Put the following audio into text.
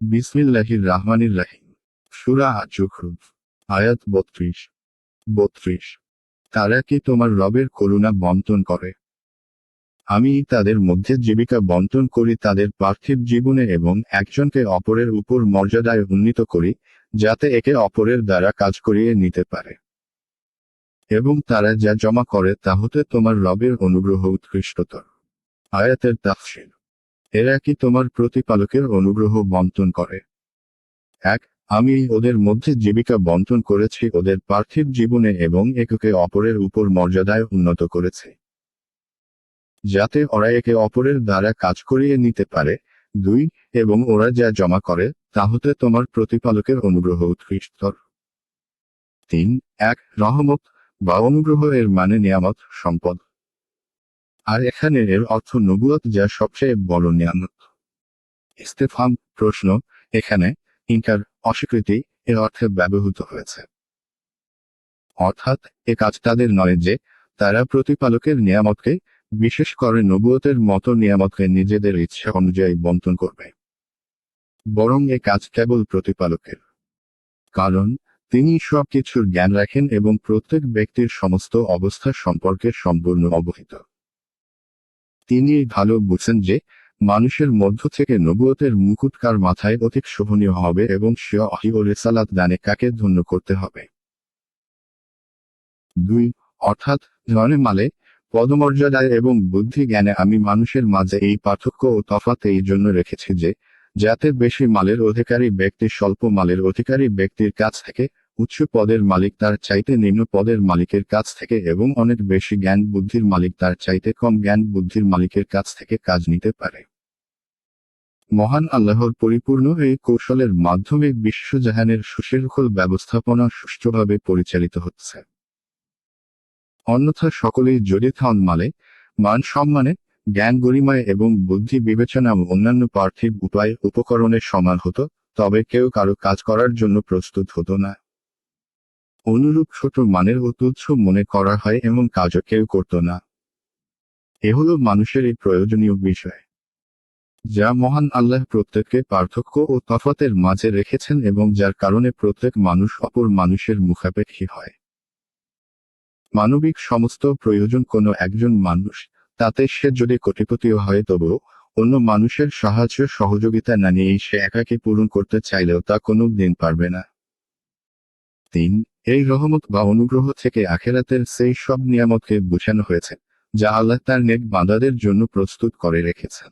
বিসমিল্লাহির রাহমানির রাহিম সুরা আজুখরুফ আয়াত বত্রিশ। বত্রিশ। তারা কি তোমার রবের করুণা বন্টন করে? আমি তাদের মধ্যে জীবিকা বন্টন করি তাদের পার্থিব জীবনে এবং একজনকে অপরের উপর মর্যাদায় উন্নীত করি, যাতে একে অপরের দ্বারা কাজ করিয়ে নিতে পারে। এবং তারা যা জমা করে তা হতে তোমার রবের অনুগ্রহ উৎকৃষ্টতর। আয়াতের তাফসির। এরা কি তোমার প্রতিপালকের অনুগ্রহ বন্টন করে? এক, আমি ওদের মধ্যে জীবিকা বন্টন করেছি, ওদের পার্থিব জীবনে এবং এককে অপরের উপর মর্যাদায় উন্নত করেছি। যাতে ওরা একে অপরের দ্বারা কাজ করিয়ে নিতে পারে। দুই, এবং ওরা যা জমা করে তা হতে তোমার প্রতিপালকের অনুগ্রহ উৎকৃষ্টতর। তিন, এক, রহমত বা অনুগ্রহ এর মানে নিয়ামত, সম্পদ। আর এখানে এর অর্থ নবুয়ত যা সবচেয়ে বড় নিয়ামত। ইস্তেফাম প্রশ্ন, এখানে ইনকার অস্বীকৃতি এর অর্থে ব্যবহৃত হয়েছে। অর্থাৎ, এ কাজ তাদের নয় যে, তারা প্রতিপালকের নিয়ামতকে, বিশেষ করে নবুয়তের মতো নিয়ামতকে নিজেদের ইচ্ছা অনুযায়ী বন্টন করবে। বরং এ কাজ কেবল প্রতিপালকের। কারণ, তিনি সবকিছুর জ্ঞান রাখেন এবং প্রত্যেক ব্যক্তির সমস্ত অবস্থা সম্পর্কে সম্পূর্ণ অবহিত। তিনি ভালো বুঝেন যে, মানুষের মধ্য থেকে নবুয়তের মুকুট কার মাথায় অধিক শোভনীয় হবে এবং সে অহি ও দানে কাকে ধন্য করতে হবে। দুই, অর্থাৎ ধনে মালে, পদমর্যাদায় এবং বুদ্ধি জ্ঞানে আমি মানুষের মাঝে এই পার্থক্য ও তফাৎ এই জন্য রেখেছি যে, যাতে বেশি মালের অধিকারী ব্যক্তি স্বল্প মালের অধিকারী ব্যক্তির কাছ থেকে উচ্চ পদের মালিক তার চাইতে নিম্ন পদের মালিকের কাছ থেকে এবং অনেক বেশি জ্ঞান বুদ্ধির মালিক তার চাইতে কম জ্ঞান বুদ্ধির মালিকের কাছ থেকে কাজ নিতে পারে। মহান আল্লাহর পরিপূর্ণ এই কৌশলের মাধ্যমে বিশ্বজাহানের সুশৃঙ্খল ব্যবস্থাপনা সুষ্ঠুভাবে পরিচালিত হচ্ছে। অন্যথা সকলেই জড়িত হন মালে, মান সম্মানে, জ্ঞান গরিমায় এবং বুদ্ধি বিবেচনা ও অন্যান্য পার্থিব উপায় উপকরণে সমান হতো, তবে কেউ কারও কাজ করার জন্য প্রস্তুত হতো না। অনুরূপ ছোট মানের ও তুচ্ছ মনে করা হয় এমন কাজও কেউ করত না। এ হলো মানুষের এই প্রয়োজনীয় বিষয়। যা মহান আল্লাহ প্রত্যেককে পার্থক্য ও তফাতের মাঝে রেখেছেন এবং যার কারণে প্রত্যেক মানুষ অপর মানুষের মুখাপেক্ষী হয়। মানবিক সমস্ত প্রয়োজন কোনো একজন মানুষ, তাতে সে যদি কোটিপতিও হয় তবুও, অন্য মানুষের সাহায্য সহযোগিতা না নিয়েই সে একাকে পূরণ করতে চাইলেও তা কোনো দিন পারবে না। তিন এই রহমত বা অনুগ্রহ থেকে আখেরাতের সেই সব নিয়ামতকে বোঝানো হয়েছে, যা আল্লাহ তার নেক বান্দাদের জন্য প্রস্তুত করে রেখেছেন।